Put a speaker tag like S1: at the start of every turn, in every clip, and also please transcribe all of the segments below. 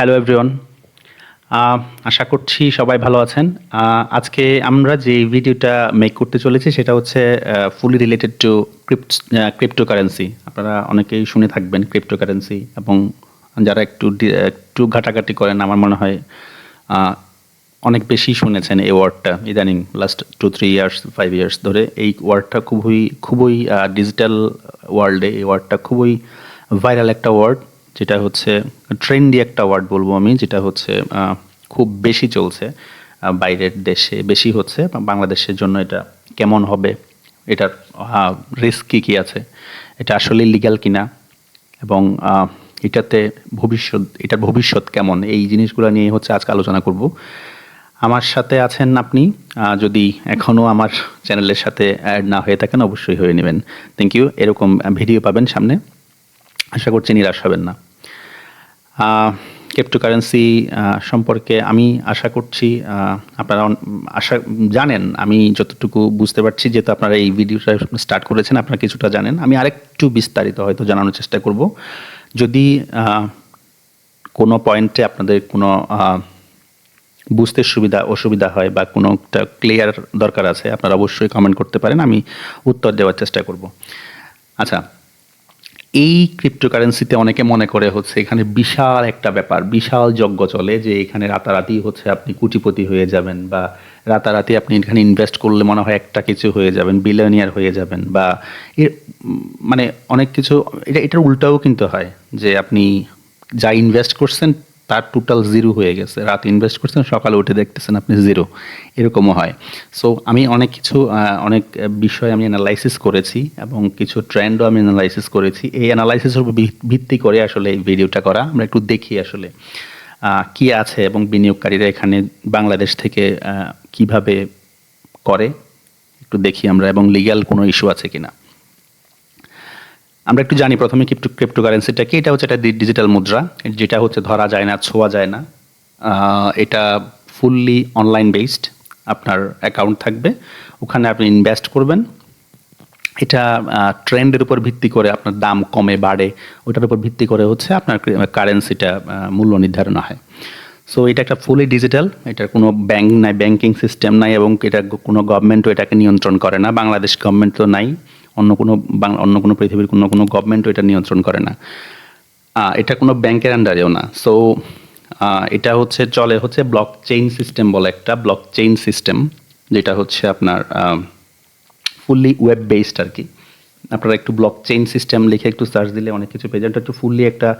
S1: Hello everyone আশা করছি সবাই ভালো আছেন। আজকে আমরা যে ভিডিওটা মেক করতে চলেছি সেটা হচ্ছে fully related to crypto currency আপনারা অনেকেই শুনে থাকবেন ক্রিপ্টো কারেন্সি এবং যারা একটু একটু ঘাটাঘাটি করেন, আমার মনে হয় অনেক বেশি শুনেছেন এই ওয়ার্ডটা ইদানিং last two three years five years ধরে এই ওয়ার্ডটা খুবই খুবই ডিজিটাল ওয়ার্ল্ডে এই ওয়ার্ডটা খুবই ভাইরাল একটা ওয়ার্ড যেটা হচ্ছে ট্রেন্ডি একটা ওয়ার্ড বলব আমি, যেটা হচ্ছে খুব বেশি চলছে বাইরের দেশে বেশি হচ্ছে বাংলাদেশের জন্য এটা কেমন হবে, এটার রিস্ক কী কী আছে, এটা আসলে লিগ্যাল কিনা, এবং এটাতে ভবিষ্যৎ, এটার ভবিষ্যৎ কেমন, এই জিনিসগুলো নিয়ে হচ্ছে আজকে আলোচনা করব। আমার সাথে আছেন আপনি যদি এখনও আমার চ্যানেলের সাথে অ্যাড না হয়ে থাকেন, অবশ্যই হয়ে নেবেন। থ্যাংক ইউ এরকম ভিডিও পাবেন সামনে। আশা করছি নিরাশ হবেন না। ক্রিপ্টোকারেন্সি সম্পর্কে আমি আশা করছি আপনারা আশা জানেন, আমি যতটুকু বুঝতে পারছি যেহেতু আপনারা এই ভিডিওটা স্টার্ট করেছেন, আপনারা কিছুটা জানেন। আমি আরেকটু বিস্তারিত হয়তো জানানোর চেষ্টা করব। যদি কোনো পয়েন্টে আপনাদের কোনো বুঝতে সুবিধা, অসুবিধা হয় বা কোনো একটা ক্লিয়ার দরকার আছে, আপনারা অবশ্যই কমেন্ট করতে পারেন, আমি উত্তর দেওয়ার চেষ্টা করব। আচ্ছা এই ক্রিপ্টোকারেন্সিতে অনেকে মনে করে হচ্ছে এখানে বিশাল একটা ব্যাপার, বিশাল যজ্ঞ চলে যে এখানে রাতারাতি হচ্ছে আপনি কুটিপতি হয়ে যাবেন বা রাতারাতি আপনি এখানে ইনভেস্ট করলে মনে হয় একটা কিছু হয়ে যাবেন বিলিয়নিয়ার হয়ে যাবেন বা এর মানে অনেক কিছু, এটা, এটার উল্টাও কিন্তু হয় যে আপনি যা ইনভেস্ট করছেন তার টোটাল জিরো হয়ে গেছে। রাত ইনভেস্ট করছেন, সকালে উঠে দেখতেছেন আপনি জিরো এরকমও হয়। সো আমি অনেক কিছু অনেক বিষয় আমি অ্যানালাইসিস করেছি এবং কিছু ট্রেন্ডও আমি অ্যানালাইসিস করেছি। এই অ্যানালাইসিসের উপর ভিত্তি করে আসলে এই ভিডিওটা করা। আমরা একটু দেখি আসলে কি আছে এবং বিনিয়োগকারীরা এখানে বাংলাদেশ থেকে কীভাবে করে। একটু দেখি আমরা এবং লিগ্যাল কোনো ইস্যু আছে কিনা। আমরা একটু জানি প্রথমে ক্রিপ্টো ক্রিপ্টোকারেন্সিটা কি? এটা হচ্ছে একটা ডিজিটাল মুদ্রা, যেটা হচ্ছে ধরা যায় না, ছোঁয়া যায় না। এটা ফুললি অনলাইন বেসড আপনার অ্যাকাউন্ট থাকবে। ওখানে আপনি ইনভেস্ট করবেন। এটা ট্রেন্ডের উপর ভিত্তি করে আপনার দাম কমে, বাড়ে। ওটার উপর ভিত্তি করে হচ্ছে আপনার কারেন্সিটা মূল্য নির্ধারণ হয়। সো এটা একটা ফুলি ডিজিটাল এটার কোনো ব্যাংক নাই ব্যাংকিং সিস্টেম নাই এবং এটা কোনো গভর্নমেন্টও এটাকে নিয়ন্ত্রণ করে না। বাংলাদেশ গভর্নমেন্ট তো নাই। অন্য কোনো বাং- অন্য কোনো পৃথিবীর কোনো কোনো গভর্নমেন্টও এটা নিয়ন্ত্রণ করে না। এটা কোনো ব্যাংকের আন্ডারেও না। সো এটা হচ্ছে, চলে হচ্ছে ব্লক চেইন সিস্টেম বলে একটা ব্লক চেইন সিস্টেম যেটা হচ্ছে আপনার ফুললি ওয়েব বেসড আর কি। আপনারা একটু ব্লক চেইন সিস্টেম লিখে একটু সার্চ দিলে অনেক কিছু পেয়ে এটা একটু ফুললি একটা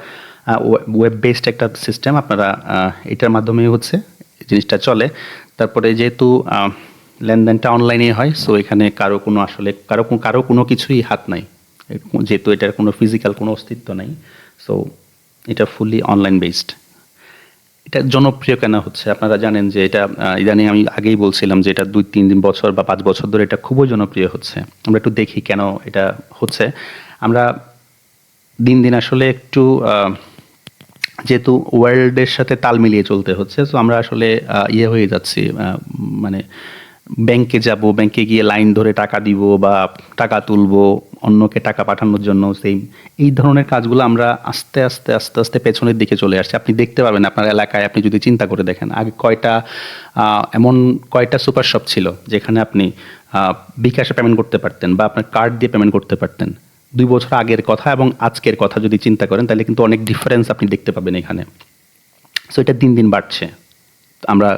S1: ওয়েব বেসড একটা সিস্টেম আপনারা এটার মাধ্যমে হচ্ছে জিনিসটা চলে। তারপরে যেহেতু লেনদেনটা অনলাইনে হয় সো এখানে কারও কোনো আসলে, কারও কারও কোনো কিছুই হাত নাই। যেহেতু এটার কোনো ফিজিক্যাল কোনো অস্তিত্ব নাই সো এটা ফুললি অনলাইন বেসড এটা জনপ্রিয় কেন হচ্ছে? আপনারা জানেন যে এটা ইদানিং আমি আগেই বলছিলাম যে এটা দুই, তিন দিন বছর বা পাঁচ বছর ধরে এটা খুবই জনপ্রিয় হচ্ছে। আমরা একটু দেখি কেন এটা হচ্ছে। আমরা দিন দিন আসলে একটু যেহেতু ওয়ার্ল্ডের সাথে তাল মিলিয়ে চলতে হচ্ছে তো আমরা আসলে ইয়ে হয়ে যাচ্ছি মানে ব্যাংকে যাব ব্যাংকে গিয়ে লাইন ধরে টাকা দিব বা টাকা তুলব, অন্যকে টাকা পাঠানোর জন্য সেই এই ধরনের কাজগুলো আমরা আস্তে আস্তে আস্তে আস্তে পেছনের দিকে চলে আসছে। আপনি দেখতে পাবেন আপনার এলাকায়, আপনি যদি চিন্তা করে দেখেন, আগে কয়টা এমন কয়টা সুপার শপ ছিল যেখানে আপনি বিকাশে পেমেন্ট করতে পারতেন বা আপনার কার্ড দিয়ে পেমেন্ট করতে পারতেন। দুই বছর আগের কথা এবং আজকের কথা যদি চিন্তা করেন, তাহলে কিন্তু অনেক ডিফারেন্স আপনি দেখতে পাবেন এখানে। সো এটা দিন দিন বাড়ছে। আমরা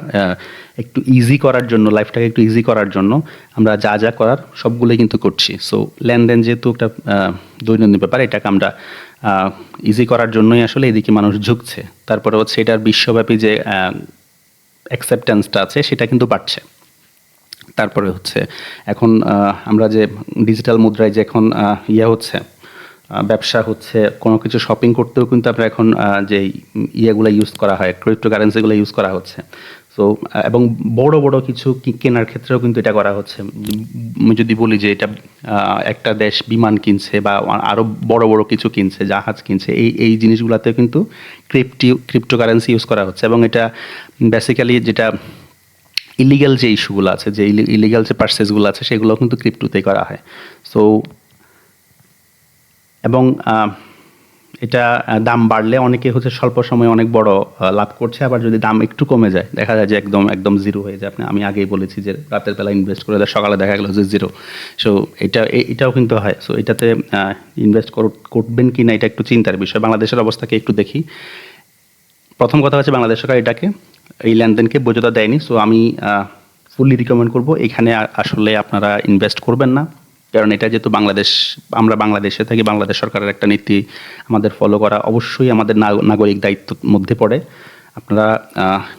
S1: একটু ইজি করার জন্য লাইফটাকে একটু ইজি করার জন্য আমরা যা যা করার সবগুলোই কিন্তু করছি। সো লেনদেন যেহেতু একটা দৈনন্দিন ব্যাপার, এটাকে আমরা ইজি করার জন্যই আসলে এদিকে মানুষ ঝুঁকছে। তারপরে হচ্ছে এটার বিশ্বব্যাপী যে অ্যাকসেপ্টেন্সটা আছে, সেটা কিন্তু বাড়ছে। তারপরে হচ্ছে এখন আমরা যে ডিজিটাল মুদ্রায় যে এখন ইয়ে হচ্ছে ব্যবসা হচ্ছে, কোনো কিছু শপিং করতেও কিন্তু আপনার এখন যে ইয়েগুলো ইউজ করা হয় ক্রিপ্টো কারেন্সিগুলো ইউজ করা হচ্ছে। সো এবং বড় বড় কিছু কেনার ক্ষেত্রেও কিন্তু এটা করা হচ্ছে। যদি বলি যে এটা একটা দেশ বিমান কিনছে বা আরও বড় বড় কিছু কিনছে, জাহাজ কিনছে, এই এই জিনিসগুলোতে কিন্তু ক্রিপ্টি ক্রিপ্টো কারেন্সি ইউজ করা হচ্ছে। এবং এটা বেসিক্যালি যেটা ইলিগাল যে ইস্যুগুলো আছে, যে ইলিগাল যে পার্সেসগুলো আছে সেগুলো কিন্তু ক্রিপ্টোতে করা হয়। সো এবং এটা দাম বাড়লে অনেকে হচ্ছে স্বল্প সময়ে অনেক বড় লাভ করছে, আবার যদি দাম একটু কমে যায়, দেখা যায় যে একদম একদম জিরো হয়ে যায়। আপনি, আমি আগেই বলেছি যে রাতের বেলা ইনভেস্ট করে সকালে দেখা গেলো যে জিরো সো এটা এটাও কিন্তু হয়। সো এটাতে ইনভেস্ট করবেন কি না এটা একটু চিন্তার বিষয়। বাংলাদেশের অবস্থাকে একটু দেখি। প্রথম কথা হচ্ছে বাংলাদেশ সরকার এটাকে, এই লেনদেনকে বৈধতা দেয়নি। সো আমি ফুললি রিকমেন্ড করব। এখানে আসলে আপনারা ইনভেস্ট করবেন না। কারণ এটা যেহেতু বাংলাদেশ, আমরা বাংলাদেশে থাকি, বাংলাদেশ সরকারের একটা নীতি আমাদের ফলো করা অবশ্যই আমাদের নাগরিক দায়িত্বের মধ্যে পড়ে। আপনারা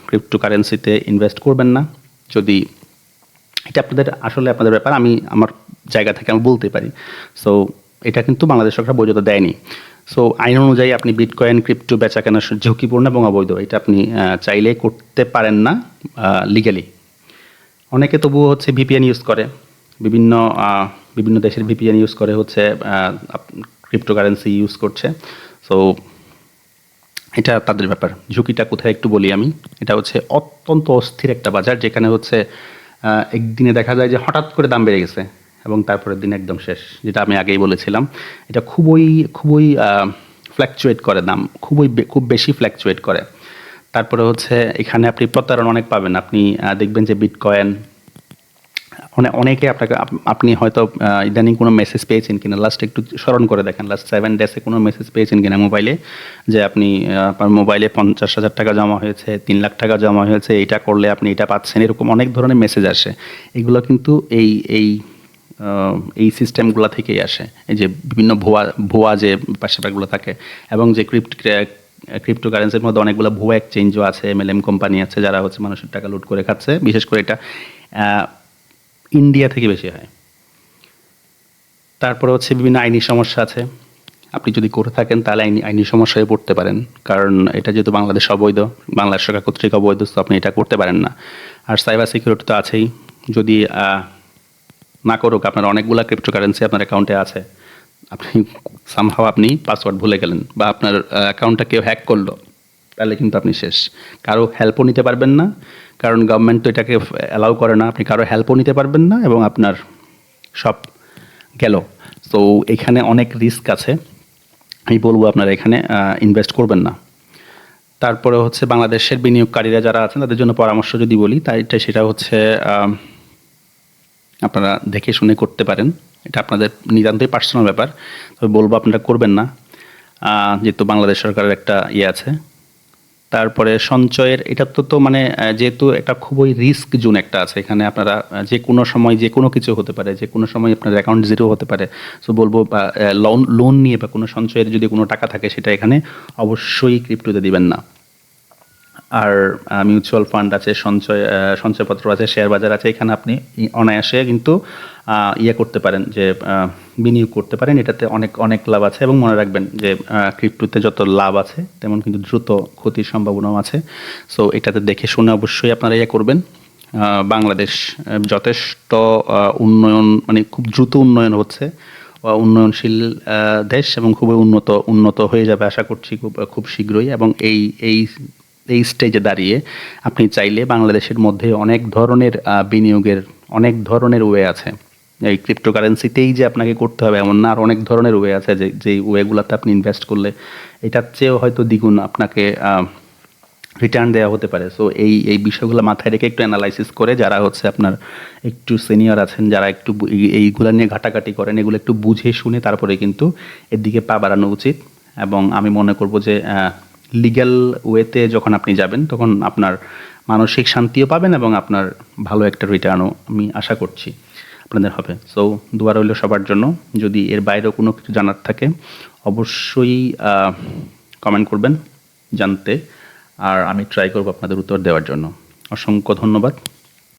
S1: ক্রিপ্টো কারেন্সিতে ইনভেস্ট করবেন না। যদি, এটা আপনাদের আসলে আপনাদের ব্যাপার, আমি আমার জায়গা থেকে আমি বলতে পারি। সো এটা কিন্তু বাংলাদেশ সরকার বৈধতা দেয়নি। সো আইন অনুযায়ী আপনি বিটকয়েন ক্রিপ্টো বেচা কেনা ঝুঁকিপূর্ণ এবং অবৈধ। এটা আপনি চাইলে করতে পারেন না লিগালি অনেকে তবুও হচ্ছে ভিপিএন ইউজ করে। বিভিন্ন বিভিন্ন দেশের ভিপিএন ইউজ করে হচ্ছে ক্রিপ্টো কারেন্সি ইউজ করছে। সো এটা তাদের ব্যাপার। ঝুঁকিটা কোথায় একটু বলি আমি। এটা হচ্ছে অত্যন্ত অস্থির একটা বাজার, যেখানে হচ্ছে একদিনে দেখা যায় যে হঠাৎ করে দাম বেড়ে গেছে এবং তারপরের দিন একদম শেষ, যেটা আমি আগেই বলেছিলাম। এটা খুবই খুবই ফ্ল্যাকচুয়েট করে দাম, খুবই খুব বেশি ফ্ল্যাকচুয়েট করে। তারপরে হচ্ছে, এখানে আপনি প্রতারণা অনেক পাবেন। আপনি দেখবেন যে বিটকয়েন অনেক অনেকে আপনাকে, আপ- আপনি হয়তো ইদানিং কোনো মেসেজ পেয়েছেন কিনা লাস্ট একটু স্মরণ করে দেখেন। লাস্ট সেভেন ডেসে কোনো মেসেজ পেয়েছেন কিনা মোবাইলে যে আপনি আপনার মোবাইলে পঞ্চাশ হাজার টাকা জমা হয়েছে, তিন লাখ টাকা জমা হয়েছে এটা করলে আপনি এটা পাচ্ছেন, এরকম অনেক ধরনের মেসেজ আসে। এগুলো কিন্তু এই এই এই সিস্টেমগুলো থেকেই আসে। এই যে বিভিন্ন ভুয়া ভুয়া যে ব্যাপারগুলো থাকে, এবং যে ক্রিপ্ট ক্রিপ্টো কারেন্সির মধ্যে অনেকগুলো ভুয়া এক্সচেঞ্জও আছে এমএলএম কোম্পানি আছে, যারা হচ্ছে মানুষের টাকা লুট করে খাচ্ছে। বিশেষ করে এটা ইন্ডিয়া থেকে বেশি হয়। তারপরে হচ্ছে বিভিন্ন আইনি সমস্যা আছে। আপনি যদি করে থাকেন, তাহলে আইনি আইনি সমস্যায় পড়তে পারেন। কারণ এটা যেহেতু বাংলাদেশ অবৈধ, বাংলাদেশ সরকার কর্তৃক অবৈধ, তো আপনি এটা করতে পারেন না। আর সাইবার সিকিউরিটি তো আছেই। যদি না করুক, আপনার অনেকগুলো ক্রিপ্টোকারেন্সি আপনার অ্যাকাউন্টে আছে। আপনি সামহাও আপনি পাসওয়ার্ড ভুলে গেলেন বা আপনার অ্যাকাউন্টটা কেউ হ্যাক করল। তাহলে কিন্তু আপনি শেষ। কারও হেল্পও নিতে পারবেন না, কারণ গভর্নমেন্ট তো এটাকে অ্যালাউ করে না। আপনি কারও হেল্পও নিতে পারবেন না এবং আপনার সব গেল। তো এখানে অনেক রিস্ক আছে। আমি বলব আপনারা এখানে ইনভেস্ট করবেন না। তারপরে হচ্ছে বাংলাদেশের বিনিয়োগকারীরা যারা আছেন, তাদের জন্য পরামর্শ যদি বলি, তাই সেটা হচ্ছে আপনারা দেখে শুনে করতে পারেন। এটা আপনাদের নিতান্তই পার্সোনাল ব্যাপার। তবে বলব আপনারা করবেন না। যেহেতু বাংলাদেশ সরকারের একটা ইয়ে আছে। তারপরে সঞ্চয়ের, এটা তো তো মানে যেহেতু এটা খুবই রিস্ক জোন একটা আছে, এখানে আপনারা যে কোনো সময়, যে কোনো কিছু হতে পারে, যে কোনো সময় আপনার অ্যাকাউন্ট জিরো হতে পারে। সো বলব, বা লোন লোন নিয়ে বা কোনো সঞ্চয়ের যদি কোনো টাকা থাকে, সেটা এখানে অবশ্যই ক্রিপ্টোতে দিবেন না। আর মিউচুয়াল ফান্ড আছে, সঞ্চয় সঞ্চয়পত্র আছে শেয়ার বাজার আছে, এখানে আপনি অনায়াসে কিন্তু ইয়ে করতে পারেন, যে বিনিয়োগ করতে পারেন। এটাতে অনেক অনেক লাভ আছে এবং মনে রাখবেন যে ক্রিপ্টোতে যত লাভ আছে, তেমন কিন্তু দ্রুত ক্ষতির সম্ভাবনাও আছে। সো এটাতে দেখে শুনে অবশ্যই আপনারা ইয়ে করবেন। বাংলাদেশ যথেষ্ট উন্নয়ন মানে খুব দ্রুত উন্নয়ন হচ্ছে। উন্নয়নশীল দেশ এবং খুবই উন্নত উন্নত হয়ে যাবে আশা করছি খুব খুব শীঘ্রই। এবং এই এই এই স্টেজে দাঁড়িয়ে আপনি চাইলে বাংলাদেশের মধ্যে অনেক ধরনের বিনিয়োগের, অনেক ধরনের ওয়ে আছে। এই ক্রিপ্টোকারেন্সিতেই যে আপনাকে করতে হবে, এমন না। আর অনেক ধরনের ওয়ে আছে যে, যেই ওয়েগুলোতে আপনি ইনভেস্ট করলে এটার চেয়েও হয়তো দ্বিগুণ আপনাকে রিটার্ন দেওয়া হতে পারে। সো এই এই বিষয়গুলো মাথায় রেখে একটু অ্যানালাইসিস করে যারা হচ্ছে আপনার একটু সিনিয়র আছেন, যারা একটু এইগুলো নিয়ে ঘাটাঘাটি করেন, এগুলো একটু বুঝে শুনে তারপরে কিন্তু এর দিকে পা বাড়ানো উচিত। এবং আমি মনে করব যে লিগ্যাল ওয়েতে যখন আপনি যাবেন, তখন আপনার মানসিক শান্তিও পাবেন এবং আপনার ভালো একটা রিটার্নও আমি আশা করছি। আপনাদের হবে। সো দোয়া রইল সবার জন্য। যদি এর বাইরেও কোনো কিছু জানার থাকে, অবশ্যই কমেন্ট করবেন জানতে। আর আমি ট্রাই করব আপনাদের উত্তর দেওয়ার জন্য। অসংখ্য ধন্যবাদ।